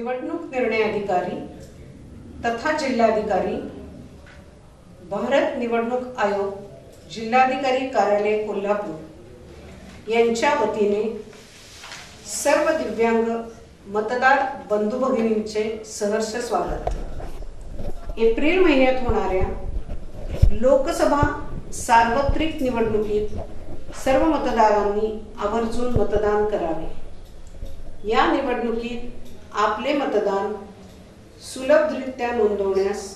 निवडणूक निर्णय अधिकारी तथा जिल्हाधिकारी भारत निवडणूक आयोग जिल्हाधिकारी कार्यालय कोल्हापूर यांच्या वतीने सर्व दिव्यांग मतदार बंधू भगिनींचे सहर्ष स्वागत. एप्रिल महिन्यात होणाऱ्या लोकसभा सार्वत्रिक निवडणुकीत सर्व मतदारांनी आवर्जून मतदान करावे. या निवडणुकीत आपले मतदान सुलभरित्या नोंदवण्यास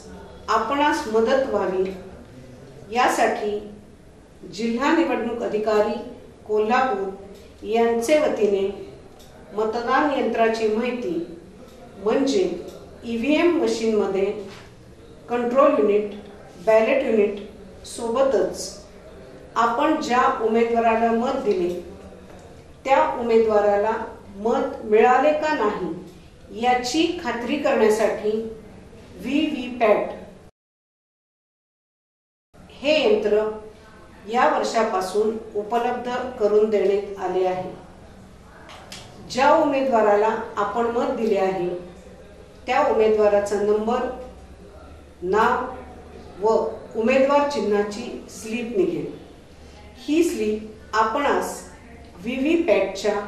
आपणास मदत व्हावी. यासाठी जिल्हा निवडणूक अधिकारी कोल्हापूर यांचे वतीने मतदान यंत्राची माहिती म्हणजे ई व्ही एम मशीनमध्ये कंट्रोल युनिट बॅलेट युनिट सोबतच आपण ज्या उमेदवाराला मत दिले त्या उमेदवाराला मत मिळाले का नाही याची खात्री करण्यासाठी व्ही व्ही पॅट हे यंत्र या वर्षापासून उपलब्ध करून देण्यात आले आहे. ज्या उमेदवाराला आपण मत दिले आहे त्या उमेदवाराचा नंबर नाव व उमेदवार चिन्हाची स्लिप निघेल. ही स्लिप आपणास व्ही व्ही पॅटच्या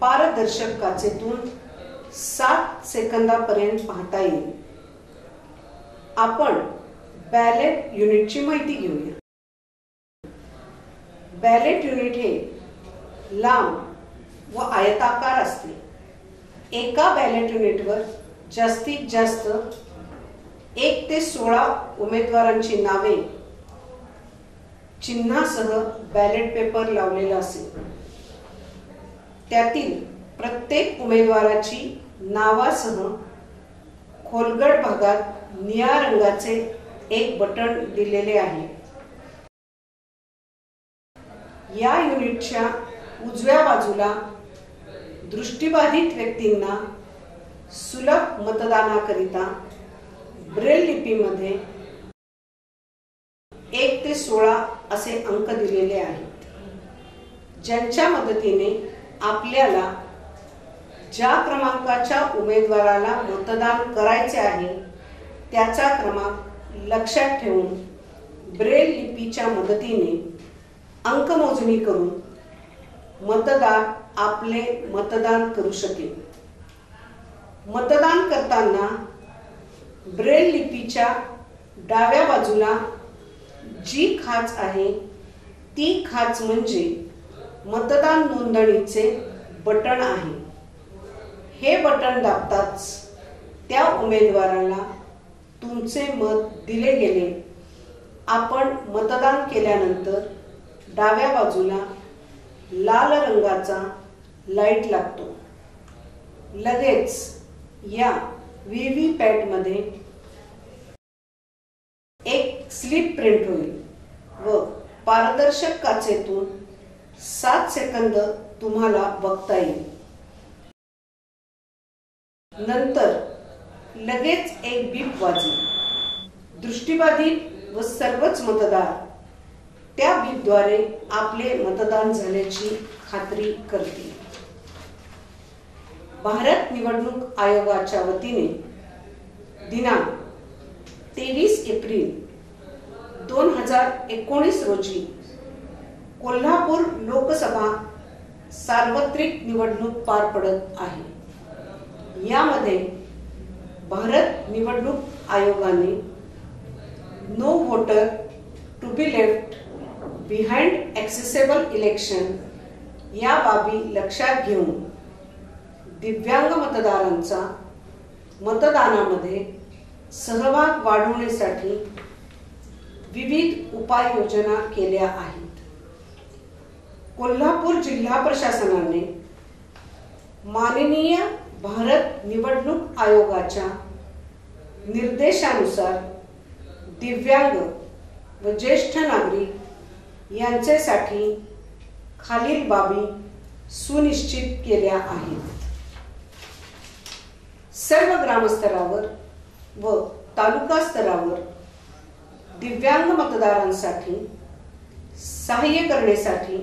पारदर्शक काचेतून सात सेकंदापर्यंत पाहता येईल. आपण बॅलेट युनिटची माहिती घेऊया. बॅलेट युनिट हे लांब व आयताकार असते. एका बॅलेट युनिटवर जास्तीत जास्त एक ते सोळा उमेदवारांची नावे चिन्हासह बॅलेट पेपर लावलेला असेल. त्यातील प्रत्येक उमेदवाराची नावासह खोलगड भागात निळ्या रंगाचे एक बटन दिलेले आहे. या युनिटच्या उजव्या बाजूला दृष्टीबाधित व्यक्तींना सुलभ मतदानाकरिता ब्रेल लिपीमध्ये एक ते सोळा असे अंक दिलेले आहेत. ज्यांच्या मदतीने आपल्याला ज्या क्रमांकाच्या उमेदवाराला मतदान करायचे आहे त्याचा क्रमांक लक्षात ठेवून ब्रेल लिपीच्या मदतीने अंकमोजणी करून मतदार आपले मतदान करू शकेल. मतदान करताना ब्रेल लिपीच्या डाव्या बाजूला जी खाच आहे ती खाच म्हणजे मतदान नोंदणीचे बटण आहे. हे बटन दाबताच त्या उमेदवाराला तुमचे मत दिले गेले. आपण मतदान केल्यानंतर डाव्या बाजूला लाल रंगाचा लाइट लागतो. लगेच या व्ही व्ही पॅटमध्ये एक स्लिप प्रिंट होईल व पारदर्शक काचेतून सात सेकंद तुम्हाला बघता येईल. नंतर लगेच एक बीप वाजली. दृष्टीबाधित व सर्वच मतदार त्या बीपद्वारे आपले मतदान झाल्याची खात्री करतील. भारत निवडणूक आयोगाच्या वतीने दिनांक तेवीस एप्रिल दोन हजार एकोणीस रोजी कोल्हापूर लोकसभा सार्वत्रिक निवडणूक पार पडत आहे. यामध्ये भारत निवडणूक आयोगाने no voter to be left behind accessible election या बाबी लक्षात घेऊन दिव्यांग मतदारांचा मतदानामध्ये सहभाग वाढवण्यासाठी विविध उपाययोजना केल्या आहेत. कोल्हापूर जिल्हा प्रशासनाने माननीय भारत निवडणूक आयोगाच्या निर्देशानुसार दिव्यांग व ज्येष्ठ नागरिक यांच्यासाठी खालील बाबी सुनिश्चित केल्या आहेत. सर्व ग्रामस्तरावर व तालुका स्तरावर दिव्यांग मतदारांसाठी सहाय्य करण्यासाठी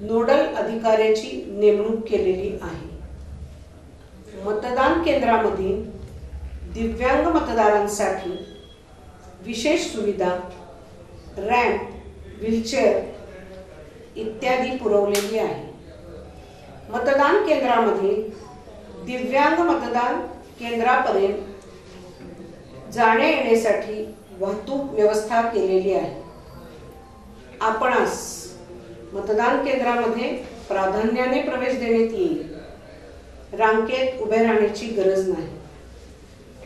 नोडल अधिकाऱ्याची नेमणूक केलेली आहे. केंद्रामध्ये दिव्यांग मतदारांसाठी विशेष सुविधा रॅम्प व्हीलचेअर इत्यादी पुरवलेली आहे. मतदान केंद्रामध्ये दिव्यांग मतदान केंद्रापर्यंत जाण्या येण्यासाठी वाहतूक व्यवस्था केलेली आहे. आपणास मतदान केंद्रामध्ये प्राधान्याने प्रवेश देण्यात येईल. रांकेत उभे राहण्याची गरज नाही.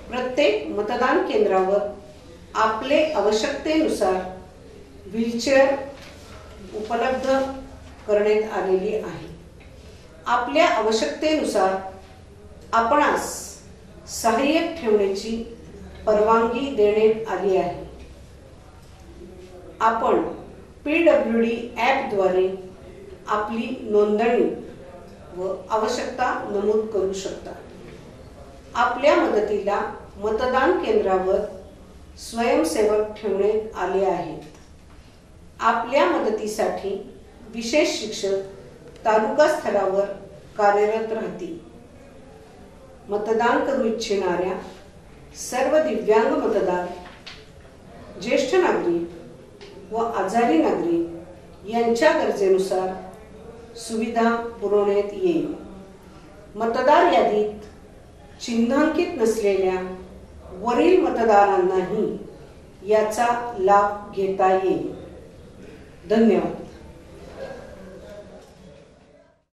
प्रत्येक मतदान केंद्रावर आपले आवश्यकतेनुसार व्हीलचेअर उपलब्ध करण्यात आलेली आहे. आपल्या आवश्यकतेनुसार आपणास सहाय्यक ठेवण्याची परवानगी देण्यात आली आहे. आपण पी डब्ल्यू डी ॲपद्वारे आपली नोंदणी व आवश्यकता नमूद करू शकता आपल्या मदतीला मतदान केंद्रावर स्वयंसेवक ठेवण्यात आले आहेत. आपल्या मदतीसाठी विशेष शिक्षक तालुका स्तरावर कार्यरत राहतील. मतदान करू इच्छिणाऱ्या सर्व दिव्यांग मतदार ज्येष्ठ नागरिक व आजारी नागरिक यांच्या गरजेनुसार सुविधा पुरवण्यात येईल. मतदार यादीत चिन्हांकित नसलेल्या वरील मतदारांनाही याचा लाभ घेता येईल. धन्यवाद.